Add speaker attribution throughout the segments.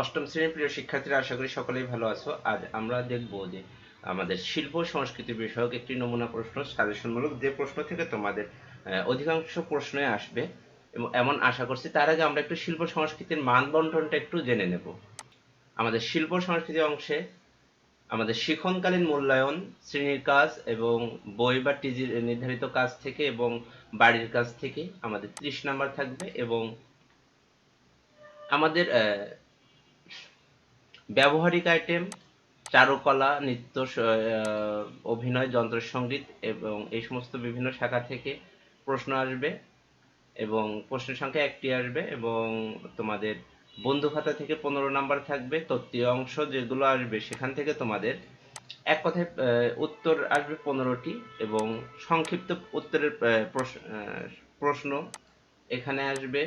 Speaker 1: অষ্টম শ্রেণির প্রিয় শিক্ষার্থীরা, আশা করি সকলেই ভালো আছো। আজ আমরা দেখব যে আমাদের শিল্প সংস্কৃতি বিষয়ক একটি নমুনা প্রশ্ন সাজেশনমূলক যে প্রশ্ন থেকে তোমাদের অধিকাংশ প্রশ্নই আসবে। এবং এমন আশা করছি তার আগে আমরা একটু শিল্প সংস্কৃতির মান বন্টনটা একটু জেনে নেব। আমাদের শিল্প সংস্কৃতি অংশে আমাদের শিক্ষণকালীন মূল্যায়ন, শ্রেণির কাজ এবং বই বা টিজির নির্ধারিত কাজ থেকে এবং বাড়ির কাজ থেকে আমাদের ত্রিশ নাম্বার থাকবে এবং আমাদের ব্যবহারিক আইটেম চারুকলা, নৃত্য অভিনয় যন্ত্রসঙ্গীত এবং এই সমস্ত বিভিন্ন শাখা থেকে প্রশ্ন আসবে এবং প্রশ্নের সংখ্যা একটি আসবে এবং তোমাদের বন্ধু খাতা থেকে পনেরো নাম্বার থাকবে। তত্ত্বীয় অংশ যেগুলো আসবে সেখান থেকে তোমাদের এক কথায় উত্তর আসবে পনেরোটি এবং সংক্ষিপ্ত উত্তরের প্রশ্ন এখানে আসবে।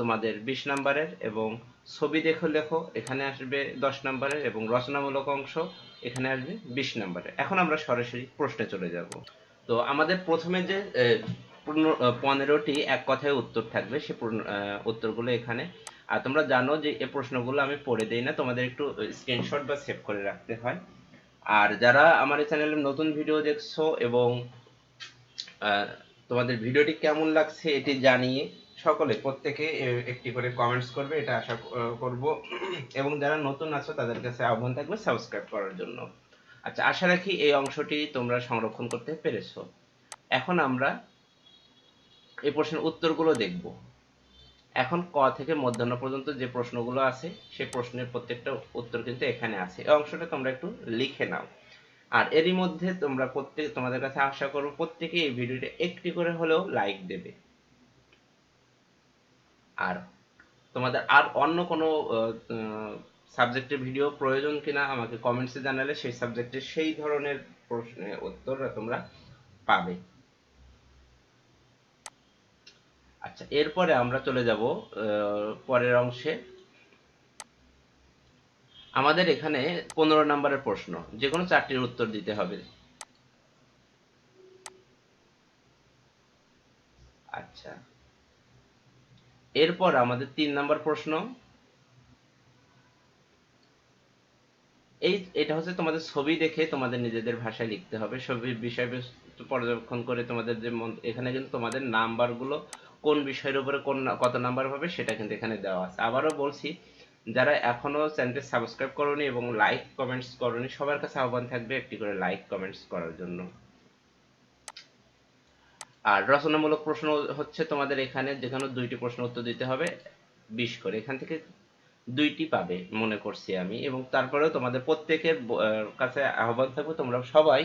Speaker 1: তোমাদের বিশ নাম্বারের এবং ছবি দেখো, লেখো, এখানে আসবে দশ নাম্বারের এবং রচনামূলক অংশ, এখানে আসবে বিশ নাম্বারের। এখন আমরা সরাসরি প্রশ্নে চলে যাব। তো আমাদের প্রথমে যে পনেরোটি এক কথায় উত্তর থাকবে, সে উত্তরগুলো এখানে। আর তোমরা জানো যে এই প্রশ্নগুলো আমি পড়ে দেই না, তোমাদের একটু স্ক্রিনশট বা সেভ করে রাখতে হয়। আর যারা আমার এই চ্যানেলে নতুন ভিডিও দেখছ এবং তোমাদের ভিডিওটি কেমন লাগছে এটি জানিয়ে সকলে, প্রত্যেকে একটি করে কমেন্টস করবে, এটা আশা করব। এবং যারা নতুন আছো, তাদের কাছে আহ্বান থাকবে সাবস্ক্রাইব করার জন্য। আচ্ছা আশা রাখি এই অংশটি তোমরা সংরক্ষণ করতে পেরেছ। এখন আমরা এই প্রশ্নের উত্তরগুলো দেখব। এখন ক থেকে মধ্যাহ্ন পর্যন্ত যে প্রশ্নগুলো আছে সেই প্রশ্নের প্রত্যেকটা উত্তর কিন্তু এখানে আছে। এই অংশটা তোমরা একটু লিখে নাও। আর এরই মধ্যে তোমরা প্রত্যেক, তোমাদের কাছে আশা করব প্রত্যেকে এই ভিডিওটা একটি করে হলেও লাইক দেবে। আর তোমাদের আর অন্য কোনো সাবজেক্টের ভিডিও প্রয়োজন কিনা আমাকে কমেন্টসে জানালে সেই সাবজেক্টের সেই ধরনের প্রশ্নের উত্তর তোমরা পাবে। আচ্ছা এরপরে আমরা চলে যাব পরের অংশে। আমাদের এখানে পনেরো নম্বরের প্রশ্ন, যে কোনো চারটির উত্তর দিতে হবে। আচ্ছা। এরপর আমাদের তিন নম্বর প্রশ্ন। এই, এটা হচ্ছে তোমাদের ছবি দেখে তোমাদের নিজেদের ভাষায় লিখতে হবে। ছবির বিষয়বস্তু পর্যবেক্ষণ করে তোমাদের যে এখানে কিন্তু তোমাদের নাম্বারগুলো কোন বিষয়ের উপরে কোন কত নাম্বার হবে সেটা কিন্তু এখানে দেওয়া আছে। আবারও বলছি, যারা এখনও চ্যানেলটি সাবস্ক্রাইব করনি এবং লাইক কমেন্টস করনি, সবার কাছে আহ্বান থাকবে একটি করে লাইক কমেন্টস করার জন্য। আর রচনামূলক প্রশ্ন হচ্ছে তোমাদের এখানে যেখানে দুইটি প্রশ্ন উত্তর দিতে হবে, বিশ করে। এখান থেকে দুইটি পাবে মনে করছি আমি এবং তারপরেও তোমাদের প্রত্যেকের কাছে আহ্বান থাকবে তোমরা সবাই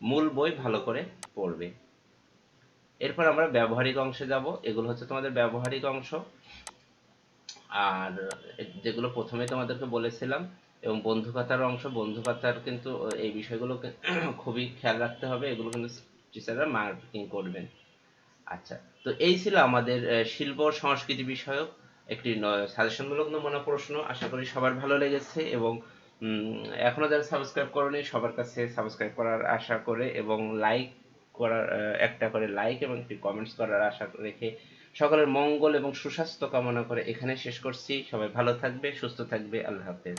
Speaker 1: মূল বই ভালো করে পড়বে। এরপর আমরা ব্যবহারিক অংশে যাব। এগুলো হচ্ছে তোমাদের ব্যবহারিক অংশ। আর যেগুলো প্রথমে তোমাদেরকে বলেছিলাম এবং বন্ধু কথার অংশ বন্ধু কথার কিন্তু এই বিষয়গুলোকে খুবই খেয়াল রাখতে হবে। এগুলো কিন্তু টিচাররা মার্কিং করবেন। আচ্ছা তো এই ছিল আমাদের শিল্প সংস্কৃতি বিষয়ক একটি সাজেশনমূলক নমুনা প্রশ্ন। আশা করি সবার ভালো লেগেছে এবং এখনও যারা সাবস্ক্রাইব করনি, সবার কাছে সাবস্ক্রাইব করার আশা করে এবং লাইক করার একটা করে লাইক এবং একটি কমেন্টস করার আশা রেখে সকলের মঙ্গল এবং সুস্বাস্থ্য কামনা করে এখানে শেষ করছি। সবাই ভালো থাকবে, সুস্থ থাকবে। আল্লাহ হাফেজ।